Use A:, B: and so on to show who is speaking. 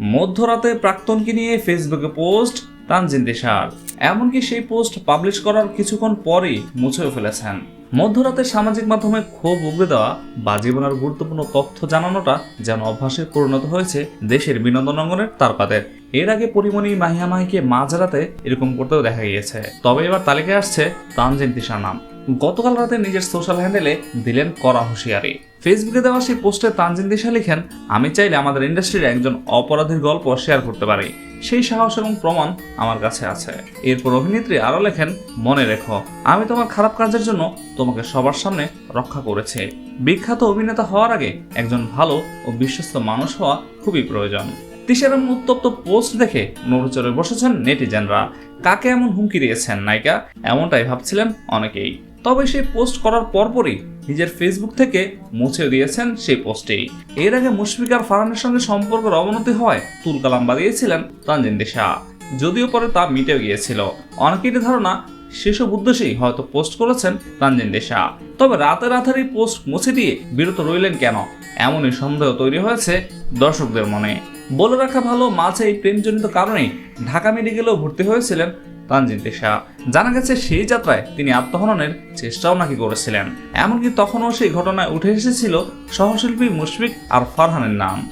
A: মধ্যরাতে প্রাক্তনকে নিয়ে ফেসবুকে পোস্ট তানজিন দিশার এমনকি সেই পোস্ট পাবলিশ করার কিছুক্ষণ পরেই মুছেও ফেলেছেন। মধ্যরাতে সামাজিক মাধ্যমে ক্ষোভ উগড়ে দেওয়া বা জীবনের গুরুত্বপূর্ণ তথ্য জানানোটা যেন অভ্যাসে পরিণত হয়েছে দেশের বিনোদন অঙ্গনের তারকাদের। এর আগে পরিমণি মাহিয়া মাহিকে মাঝরাতে এরকম করতেও দেখা গিয়েছে। তবে এবার তালিকায় আসছে তানজিন তিশার নাম। গতকাল রাতে নিজের সোশ্যাল হ্যান্ডেলে দিলেন কড়া হুঁশিয়ারি। ফেসবুকে দেওয়া সেই পোস্টে তানজিন দিশা লিখেন, আমি চাইলে আমাদের ইন্ডাস্ট্রির একজন অপরাধীর গল্প শেয়ার করতে পারি। সেই সাহস এবং প্রমাণ আমার কাছে আছে। এরপর অভিনেত্রী আরও লেখেন, মনে রেখো, আমি তোমার খারাপ কাজের জন্য তোমাকে সবার সামনে রক্ষা করেছি। বিখ্যাত অভিনেতা হওয়ার আগে একজন ভালো ও বিশ্বস্ত মানুষ হওয়া খুবই প্রয়োজন। তিশার এমন উত্তপ্ত পোস্ট দেখে নড়েচড়ে বসেছেন নেটিজেনরা। কাকে এমন হুমকি দিয়েছেন, নায়িকা? এমনটাই ভাবছিলেন অনেকেই। তবে সেই পোস্ট করার পরপরই নিজের ফেসবুক থেকে মুছে দিয়েছেন সেই পোস্টেই এর আগে মুশফিকার ফারহানের সঙ্গে সম্পর্কের অবনতি হয় তুলকালাম বাদিয়েছিলেন তানজিন দিশা। যদিও পরে তা মিটেও গিয়েছিল। অনেকেরই ধারণা সেসব উদ্দেশ্যেই হয়তো পোস্ট করেছেন তানজিন দিশা। তবে রাতে রাতের এই পোস্ট মুছে দিয়ে বিরত রইলেন কেন? এমনই সন্দেহ তৈরি হয়েছে দর্শকদের মনে। বলে রাখা ভালো, মাঝে এই প্রেমজনিত কারণেই ঢাকা মেডিকেলেও ভর্তি হয়েছিলেন তানজিন পেশা। জানা গেছে সেই যাত্রায় তিনি আত্মহননের চেষ্টাও নাকি করেছিলেন। এমনকি তখনও সেই ঘটনায় উঠে এসেছিল সহশিল্পী মুশফিক আর ফারহানের নাম।